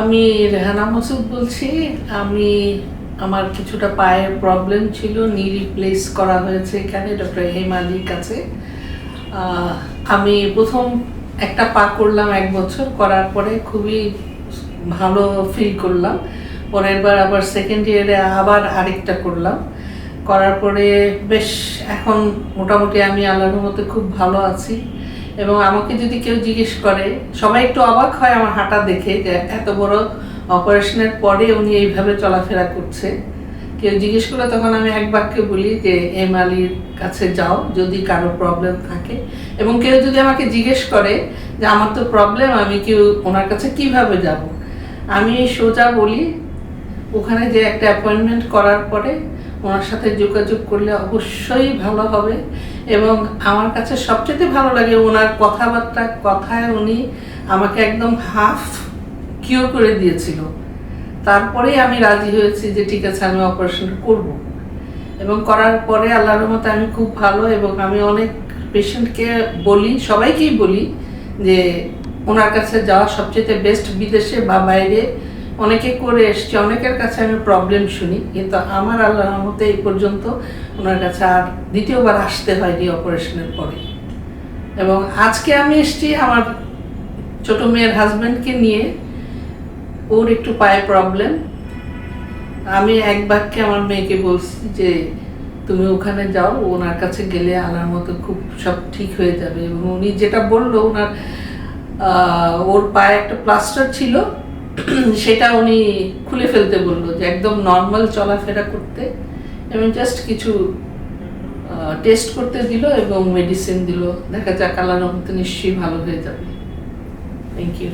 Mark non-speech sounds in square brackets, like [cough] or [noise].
আমি রেহানা মাসুদ বলছি। আমি আমার কিছুটা পায়ের প্রবলেম ছিল নি রিপ্লেস করা হয়েছে এখানে ডক্টর হেম আলীর কাছে। আমি প্রথম একটা পা করলাম এক বছর, করার পরে খুবই ভালো ফিল করলাম। পরের বার আবার সেকেন্ড ইয়ারে আবার আরেকটা করলাম। করার পরে বেশ, এখন মোটামুটি আমি আল্লাহর মতে খুব ভালো আছি। এবং আমাকে যদি কেউ জিজ্ঞেস করে, সবাই একটু অবাক হয় আমার হাঁটা দেখে যে এত বড় অপারেশনের পরে উনি এইভাবে চলাফেরা করছে। কেউ জিজ্ঞেস করে তখন আমি এক বাক্যে বলি যে এম আলীর কাছে যাও যদি কারও প্রবলেম থাকে। এবং কেউ যদি আমাকে জিজ্ঞেস করে যে, আমার তো প্রবলেম আমি কেউ ওনার কাছে কীভাবে যাব? আমি সোজা বলি, ওখানে যে একটা অ্যাপয়েন্টমেন্ট করার পরে ওনার সাথে যোগাযোগ করলে অবশ্যই ভালো হবে। এবং আমার কাছে সবচেয়ে ভালো লাগে ওনার কথাবার্তা, কথায় উনি আমাকে একদম হাফ কিওর করে দিয়েছিল। তারপরেই আমি রাজি হয়েছি যে ঠিক আছে, আমি অপারেশন করব। এবং করার পরে আল্লাহর রহমতে আমি খুব ভালো এবং আমি অনেক পেশেন্টকে বলি, সবাইকেই বলি যে ওনার কাছে যাওয়া সবচেয়ে বেস্ট বিদেশে বা বাইরে অনেকে করে এসছে, অনেকের কাছে আমি প্রবলেম শুনি, কিন্তু আমার আল্লাহর রহমতে এই পর্যন্ত ওনার কাছে আর দ্বিতীয়বার আসতে হয়নি অপারেশনের পরে। এবং আজকে আমি এসেছি আমার ছোট মেয়ের হাজব্যান্ডকে নিয়ে, ওর একটু পায়ে প্রবলেম আমি এক বাক্যে আমার মেয়েকে বলছি যে, তুমি ওখানে যাও, ওনার কাছে গেলে আনার মতো খুব সব ঠিক হয়ে যাবে। এবং উনি যেটা বলল, ওনার ওর পায়ে একটা প্লাস্টার ছিল [clears throat] সেটা উনি খুলে ফেলতে বলল যে একদম নর্মাল চলাফেরা করতে এবং জাস্ট কিছু টেস্ট করতে দিল এবং মেডিসিন দিল। দেখা যাক আল্লাহর মতো নিশ্চয়ই ভালো হয়ে যাবে। Thank you